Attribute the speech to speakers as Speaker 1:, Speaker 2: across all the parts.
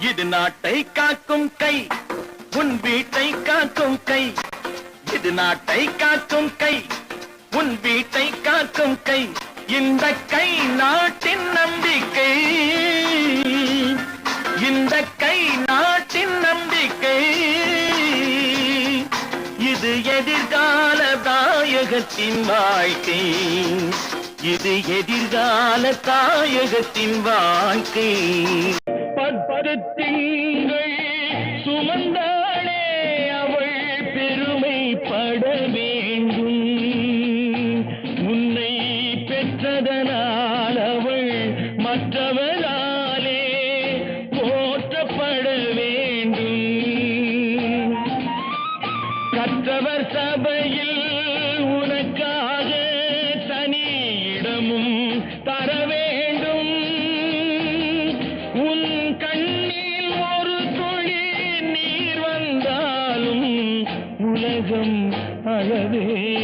Speaker 1: இது நாட்டை காக்கும் கை. உன் வீட்டை காக்கும் கை. இது நாட்டை காக்கும் கை. உன் வீட்டை காக்கும் கை. இந்த கை நாட்டின் நம்பிக்கை. இந்த கை நாட்டின் நம்பிக்கை. இது எதிர்கால தாயகத்தின் வாழ்க்கை. இது எதிர்கால தாயகத்தின் வாழ்க்கை. பத்து சுமந்தாளே அவள் பெருமை பட வேண்டும். உன்னை பெற்றதனால் அவள் மற்றவளாலே போற்றப்பட வேண்டும். கற்றவர் சபையில் உனக்காக உலகம் அழவேண்டும்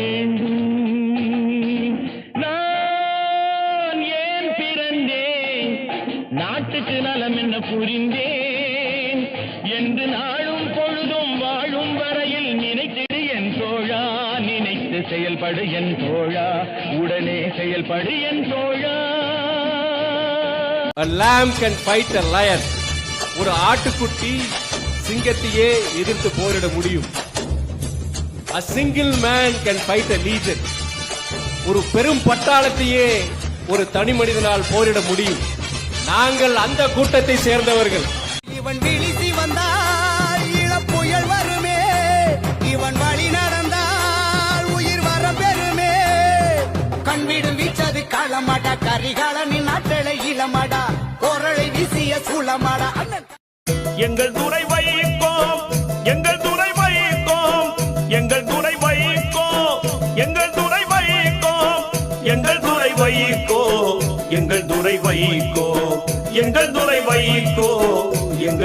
Speaker 1: நான் ஏன் பிறந்தேன்? நாட்டுக்கு நலம் என்ன புரிந்தேன்? என்று நாளும் பொழுதும் வாழும் வரையில் நினைத்திடு என் தோழா. நினைத்து செயல்படு என் தோழா. உடனே செயல்படு என் தோழா.
Speaker 2: A lamb can fight a lion. ஒரு ஆட்டுக்குட்டி சிங்கத்தையே எதிர்த்து போரிட முடியும். A single man can fight a legion. ஒரு பெரும் பட்டாளத்தையே ஒரு தனி மனிதனால் போரிட முடியும். நாங்கள் அந்த கூட்டத்தை சேர்ந்தவர்கள்.
Speaker 3: இவன் விழிசி வந்தால் இளப்புயல் வருமே. இவன் வழி நடந்தால் உயிர் வர பெறுமே. கண்விடு வீச்சது களமாடா கரிகாலனின் நாட்டளை இளமாடா. குரலை வீசிய சூளமாடா.
Speaker 1: எங்கள் துறை துளை வைக்கோ. எங்கள் துறை வைக்கோ. எங்கள்